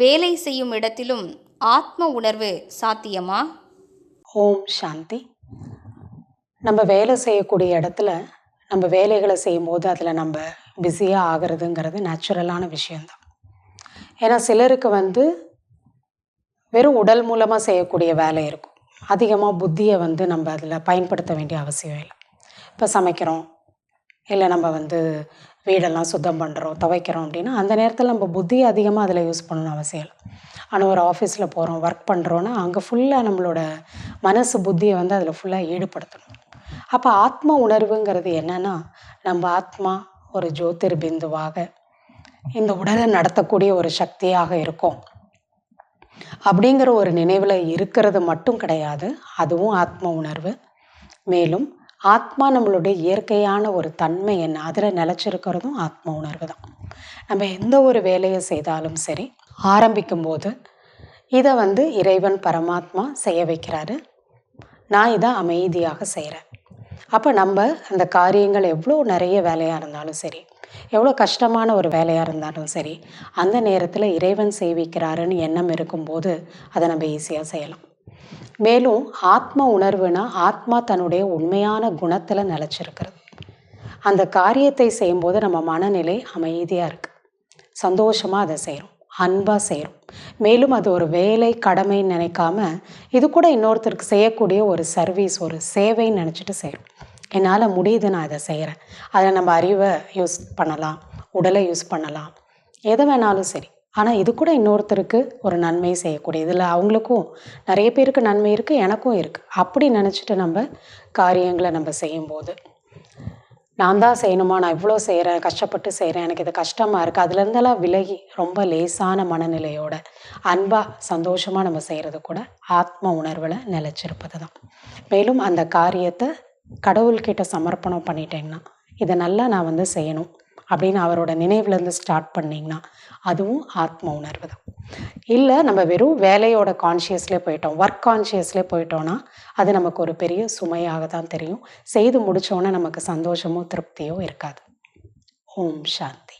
வேலை செய்யும் இடத்திலும் ஆத்ம உணர்வு சாத்தியமா? ஓம் சாந்தி. நம்ம வேலை செய்யக்கூடிய இடத்துல நம்ம வேலைகளை செய்யும்போது அதில் நம்ம பிஸியாக ஆகிறதுங்கிறது நேச்சுரலான விஷயந்தான் ஏன்னா சிலருக்கு வந்து வெறும் உடல் மூலமாக செய்யக்கூடிய வேலை இருக்கும். அதிகமாக புத்தியை வந்து நம்ம அதில் பயன்படுத்த வேண்டிய அவசியம் இல்லை. இப்போ சமைக்கிறோம் இல்லை நம்ம வந்து வீடெல்லாம் சுத்தம் பண்ணுறோம் துவைக்கிறோம் அப்படின்னா அந்த நேரத்தில் நம்ம புத்தியை அதிகமாக அதில் யூஸ் பண்ணணும் அவசியம் இல்லை. ஆனால் ஒரு ஆஃபீஸில் போகிறோம் ஒர்க் பண்ணுறோன்னா அங்கே ஃபுல்லாக நம்மளோட மனசு புத்தியை வந்து அதில் ஃபுல்லாக ஈடுபடுத்தணும். அப்போ ஆத்ம உணர்வுங்கிறது என்னென்னா நம்ம ஆத்மா ஒரு ஜோதிர் பிந்துவாக இந்த உடலை நடத்தக்கூடிய ஒரு சக்தியாக இருக்கும். அப்படிங்கிற ஒரு நினைவில் இருக்கிறது மட்டும் கிடையாது அதுவும் ஆத்ம உணர்வு. மேலும் ஆத்மா நம்மளுடைய இயற்கையான ஒரு தன்மை என்ன? அதில் நிலச்சிருக்கிறதும் ஆத்ம உணர்வு தான். நம்ம எந்த ஒரு வேலையை செய்தாலும் சரி ஆரம்பிக்கும் போது இதை வந்து இறைவன் பரமாத்மா செய்ய வைக்கிறாரு. நான் இதை அமைதியாக செய்கிறேன் அப்போ நம்ம அந்த காரியங்கள் எவ்வளோ நிறைய வேலையாக இருந்தாலும் சரி எவ்வளோ கஷ்டமான ஒரு வேலையாக இருந்தாலும் சரி அந்த நேரத்தில் இறைவன் செய்விக்கிறாருன்னு எண்ணம் இருக்கும்போது அதை நம்ம ஈஸியாக செய்யலாம். மேலும் ஆத்ம உணர்வுனா ஆத்மா தன்னுடைய உண்மையான குணத்தில் நிலச்சிருக்கிறது. அந்த காரியத்தை செய்யும்போது நம்ம மனநிலை அமைதியாக இருக்குது சந்தோஷமாக அதை செய்கிறோம் அன்பாக செய்கிறோம் மேலும் அது ஒரு வேலை கடமைன்னு நினைக்காம இது கூட இன்னொருத்தருக்கு செய்யக்கூடிய ஒரு சர்வீஸ் ஒரு சேவைன்னு நினச்சிட்டு செய்கிறோம் என்னால் முடியுது நான் இதை செய்கிறேன் அதில் நம்ம அறிவை யூஸ் பண்ணலாம். உடலை யூஸ் பண்ணலாம். எதை வேணாலும் சரி. ஆனால் இது கூட இன்னொருத்தருக்கு ஒரு நன்மை செய்யக்கூடிய இதில் அவங்களுக்கும் நிறைய பேருக்கு நன்மை இருக்குது எனக்கும் இருக்குது அப்படி நினச்சிட்டு நம்ம காரியங்களை நம்ம செய்யும்போது. நான் தான் செய்யணுமா? நான் இவ்வளோ செய்கிறேன் கஷ்டப்பட்டு செய்கிறேன் எனக்கு இது கஷ்டமாக இருக்குது அதுலேருந்தெல்லாம் விலகி ரொம்ப லேசான மனநிலையோட அன்பாக சந்தோஷமாக நம்ம செய்கிறது கூட ஆத்ம உணர்வில் நிலச்சிருப்பது தான். மேலும் அந்த காரியத்தை கடவுள்கிட்ட சமர்ப்பணம் பண்ணிட்டேங்கன்னா இதை நல்லா நான் வந்து செய்யணும். அப்படின்னு அவரோட நினைவுலேருந்து ஸ்டார்ட் பண்ணிங்கன்னா அதுவும் ஆத்ம உணர்வு தான். இல்லை நம்ம வெறும் வேலையோட கான்ஷியஸ்லேயே போயிட்டோம் ஒர்க் கான்ஷியஸ்லேயே போயிட்டோன்னா அது நமக்கு ஒரு பெரிய சுமையாக தான் தெரியும். செய்து முடித்தோன்னே நமக்கு சந்தோஷமோ திருப்தியோ இருக்காது. ஓம் சாந்தி.